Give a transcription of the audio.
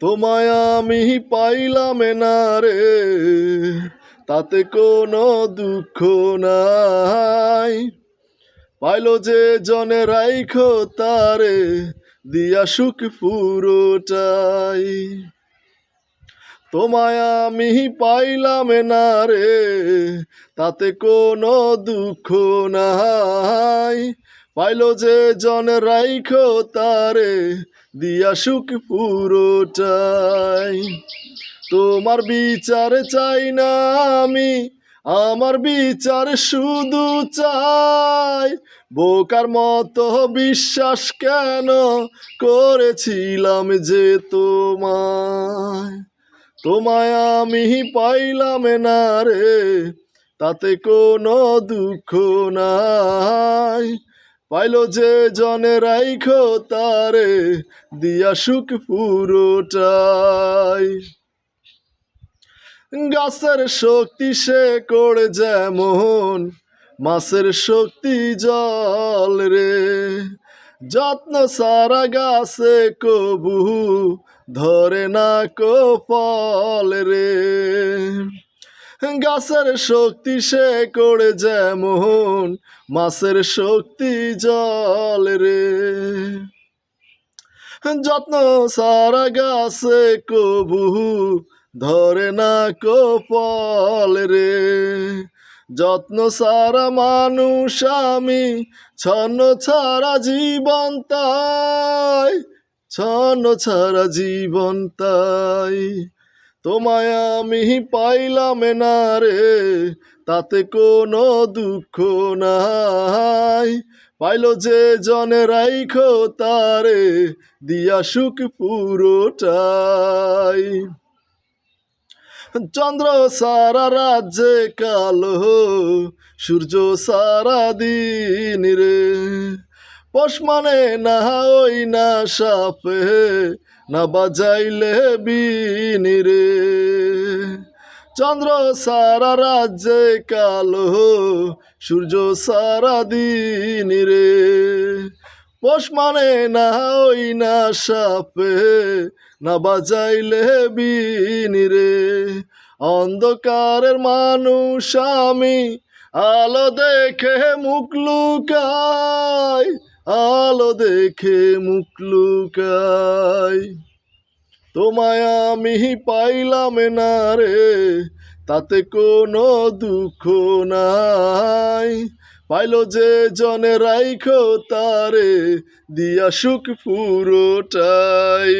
তোমায় আমি পাইলাম না রে, তাতে কোনো দুঃখ নাই। পাইল যে জনে রাইখো তারে, দিয়া সুখ পুরোটাই। তোমায় আমি পাইলাম না রে, তাতে কোনো দুঃখ নাই। পাইল যে জন রাইখো তারে, দিয়া সুখ পুরোটাই। তোমার বিচার চাই না আমি, আমার বিচার শুধু চাই। বোকার মতো বিশ্বাস কেন করেছিলাম যে তোমায়? তোমায় আমি পাইলাম না রে, তাতে কোনো দুঃখ নাই। পাইল যে জনে রাইখো তারে, দিয়া সুখ পুরোটাই। গাছের শক্তি সে করে যেমন, মাছের শক্তি জল রে। যত্ন সারা গাছে কবু, ধরে না কো ফল রে। গাছের শক্তি সে করে যেমন, মাছের শক্তি জল রে। যত্ন সারা গাছে কবু, ধরে না কো ফল রে। যত্ন সারা মানুষ আমি, ছন্ন ছাড়া জীবন তাই, ছন্ন ছাড়া জীবন তাই। তোমায় আমি পাইলাম না রে, তাতে কোনো দুঃখ নাই। পাইল যে জনে রাইখো তারে, দিয়া সুখ পুরোটাই। চন্দ্র সারা রাজ্যে কালো, সূর্য সারা দিন রে। পশ মানে না ওই না সাপে না বাজাইলে বিনি রে চন্দ্র সারা রাজ্যে কালো, সূর্য সারা দিন রে পোষ মানে না ওই না সাপে, না বাজাইলে বিনি রে অন্ধকারের মানুষ আমি, আলো দেখে মুখ লুকাই, আলো দেখে মুখ লুকাই। তোমায় আমি পাইলাম না রে, তাতে কোনো দুঃখ নাই। পাইল যে জনে রাইখো তারে, দিয়া সুখ পুরোটাই।